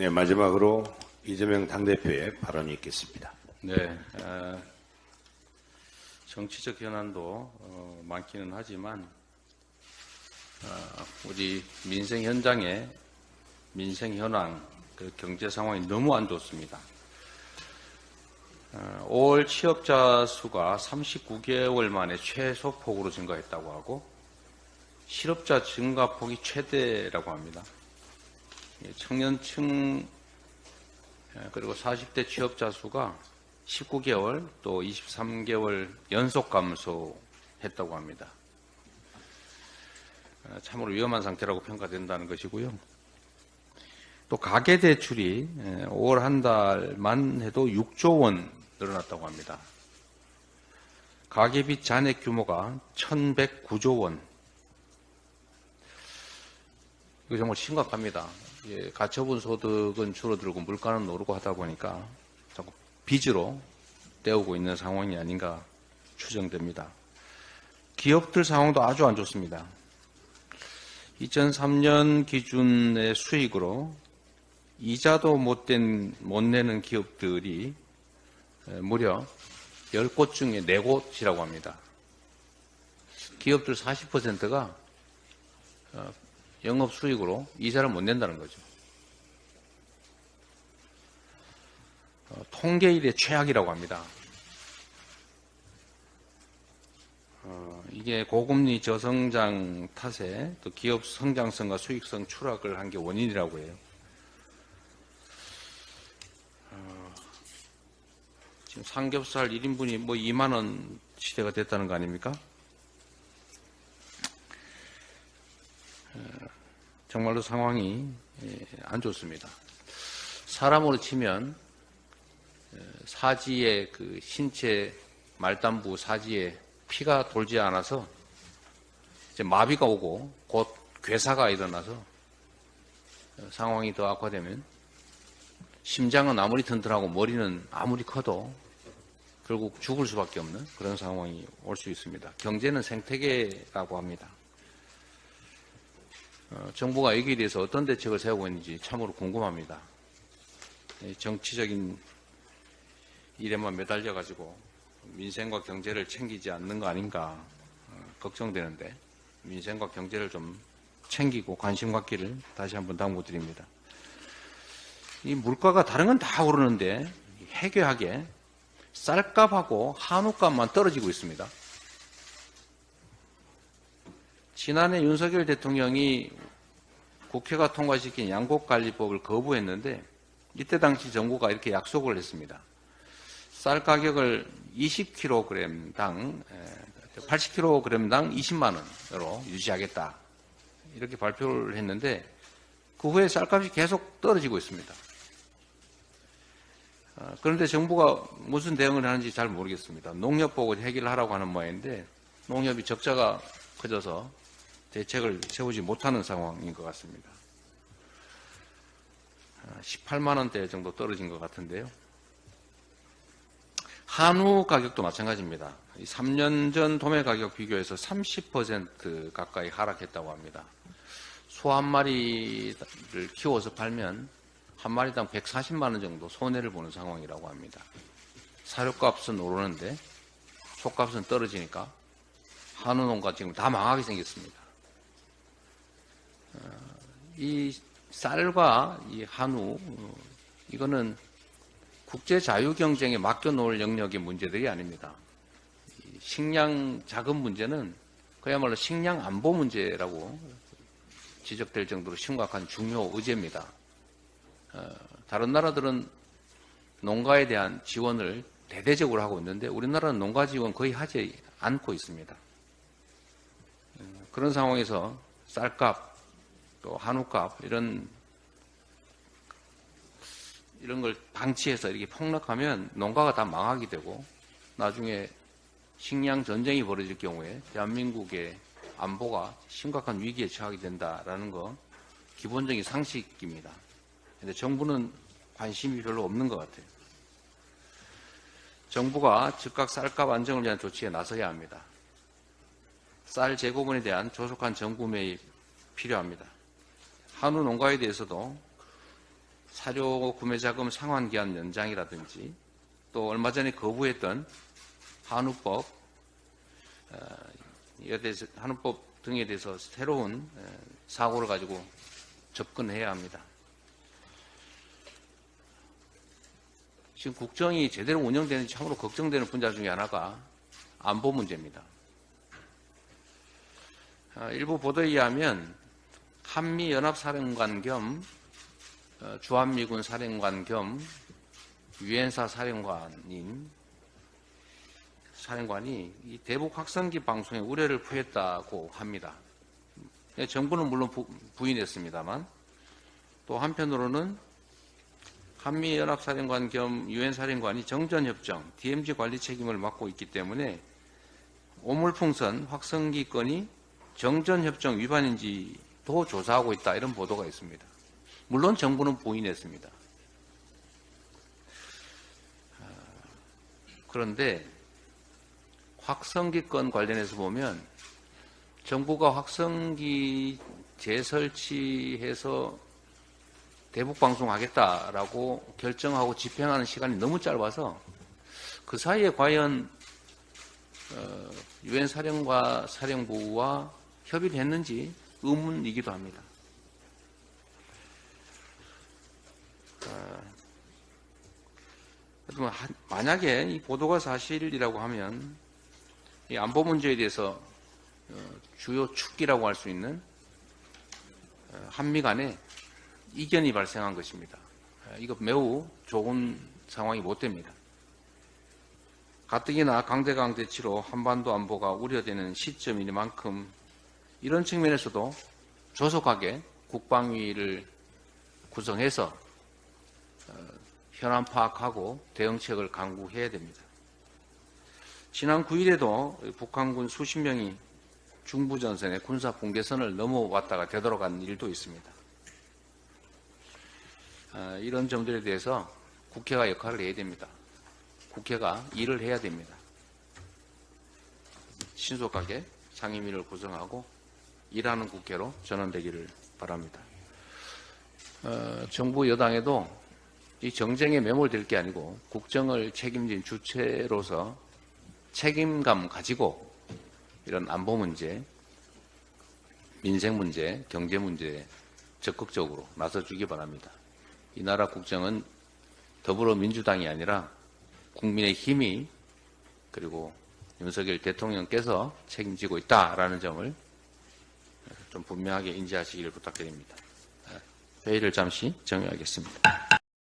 네, 마지막으로 이재명 당대표의 발언이 있겠습니다. 네, 어, 정치적 현안도 어, 많기는 하지만 어, 우리 민생 현장의 민생 현황, 그 경제 상황이 너무 안 좋습니다. 어, 5월 취업자 수가 39개월 만에 최소폭으로 증가했다고 하고 실업자 증가폭이 최대라고 합니다. 예, 청년층 예, 그리고 40대 취업자 수가 19개월 또 23개월 연속 감소했다고 합니다. 어, 참으로 위험한 상태라고 평가된다는 것이고요. 또 가계 대출이 5월 한 달만 해도 6조 원 늘어났다고 합니다. 가계빚 잔액 규모가 1,109조 원. 이거 정말 심각합니다. 예, 가처분 소득은 줄어들고 물가는 오르고 하다 보니까 자꾸 빚으로 때우고 있는 상황이 아닌가 추정됩니다. 기업들 상황도 아주 안 좋습니다. 2003년 기준의 수익으로 이자도 못, 된, 못 내는 기업들이 무려 10곳 중에 4곳이라고 합니다. 기업들 40%가 영업 수익으로 이자를 못 낸다는 거죠. 어, 통계 일의 최악이라고 합니다. 어, 이게 고금리 저성장 탓에 또 기업 성장성과 수익성 추락을 한 게 원인이라고 해요. 어, 지금 삼겹살 1인분이 뭐 2만 원 시대가 됐다는 거 아닙니까? 정말로 상황이 예, 안 좋습니다. 사람으로 치면 사지의 그 신체 말단부 사지에 피가 돌지 않아서 이제 마비가 오고 곧 괴사가 일어나서 상황이 더 악화되면 심장은 아무리 튼튼하고 머리는 아무리 커도 결국 죽을 수밖에 없는 그런 상황이 올 수 있습니다. 경제는 생태계라고 합니다. 어, 정부가 여기에 대해서 어떤 대책을 세우고 있는지 참으로 궁금합니다. 정치적인 일에만 매달려 가지고 민생과 경제를 챙기지 않는 거 아닌가 어, 걱정되는데 민생과 경제를 좀 챙기고 관심 갖기를 다시 한번 당부드립니다. 이 물가가 다른 건 다 오르는데 해괴하게 쌀값하고 한우값만 떨어지고 있습니다. 지난해 윤석열 대통령이 국회가 통과시킨 양곡관리법을 거부했는데 이때 당시 정부가 이렇게 약속을 했습니다. 쌀 가격을 20kg당 80kg당 20만 원으로 유지하겠다 이렇게 발표를 했는데 그 후에 쌀값이 계속 떨어지고 있습니다. 어, 그런데 정부가 무슨 대응을 하는지 잘 모르겠습니다. 농협 보고 해결하라고 하는 모양인데 농협이 적자가 커져서 대책을 세우지 못하는 상황인 것 같습니다. 18만 원대 정도 떨어진 것 같은데요. 한우 가격도 마찬가지입니다. 3년 전 도매 가격 비교해서 30% 가까이 하락했다고 합니다. 소 한 마리를 키워서 팔면 한 마리당 140만 원 정도 손해를 보는 상황이라고 합니다. 사료값은 오르는데 소값은 떨어지니까 한우 농가 지금 다 망하게 생겼습니다. 이 쌀과 이 한우 이거는 국제 자유 경쟁에 맡겨 놓을 영역의 문제들이 아닙니다. 식량 자금 문제는 그야말로 식량 안보 문제라고 지적될 정도로 심각한 중요 의제입니다. 어, 다른 나라들은 농가에 대한 지원을 대대적으로 하고 있는데 우리나라는 농가 지원 거의 하지 않고 있습니다. 어, 그런 상황에서 쌀값, 또 한우값 이런 이런 걸 방치해서 이렇게 폭락하면 농가가 다 망하게 되고 나중에 식량 전쟁이 벌어질 경우에 대한민국의 안보가 심각한 위기에 처하게 된다라는 거 기본적인 상식입니다. 근데 정부는 관심이 별로 없는 것 같아요. 정부가 즉각 쌀값 안정을 위한 조치에 나서야 합니다. 쌀 재고분에 대한 조속한 정부 매입 필요합니다. 한우 농가에 대해서도 사료 구매 자금 상환 기한 연장이라든지 또 얼마 전에 거부했던 한우법 어, 한우법 등에 대해서 새로운 에, 사고를 가지고 접근해야 합니다. 지금 국정이 제대로 운영되는지 참으로 걱정되는 분야 중에 하나가 안보 문제입니다. 아, 일부 보도에 의하면 한미 연합사령관 겸 어, 주한미군 사령관 겸 유엔사 사령관인 사령관이 이 대북 확성기 방송에 우려를 표했다고 합니다. 예, 정부는 물론 부, 부인했습니다만 또 한편으로는 한미 연합사령관 겸 유엔 사령관이 정전협정 DMZ 관리 책임을 맡고 있기 때문에 오물풍선 확성기 건이 정전협정 위반인지 도 조사하고 있다 이런 보도가 있습니다. 물론 정부는 부인했습니다. 아, 그런데 확성기 건 관련해서 보면 정부가 확성기 재설치해서 대북 방송하겠다라고 결정하고 집행하는 시간이 너무 짧아서 그 사이에 과연 어, 유엔 사령과 사령부와 협의를 했는지 의문이기도 합니다. 한- 만약에 이 보도가 사실이라고 하면 이 안보 문제에 대해서 어, 주요 축기라고 할 수 있는 어, 한미 간에 이견이 발생한 것입니다. 어, 이거 매우 좋은 상황이 못 됩니다. 가뜩이나 강대강 대치로 한반도 안보가 우려되는 시점이니만큼 이런 측면에서도 조속하게 국방위를 구성해서 어, 현안 파악하고 대응책을 강구해야 됩니다. 지난 9일에도 북한군 수십 명이 중부전선의 군사 분계선을 넘어왔다가 되돌아간 일도 있습니다. 어, 이런 점들에 대해서 국회가 역할을 해야 됩니다. 국회가 일을 해야 됩니다. 신속하게 상임위를 구성하고 일하는 국회로 전환되기를 바랍니다. 어, 정부 여당에도 이 정쟁에 매몰될 게 아니고 국정을 책임진 주체로서 책임감 가지고 이런 안보 문제, 민생 문제, 경제 문제에 적극적으로 나서주기 바랍니다. 이 나라 국정은 더불어민주당이 아니라 국민의 힘이 그리고 윤석열 대통령께서 책임지고 있다라는 점을 좀 분명하게 인지하시기를 부탁드립니다. 회의를 잠시 정리하겠습니다.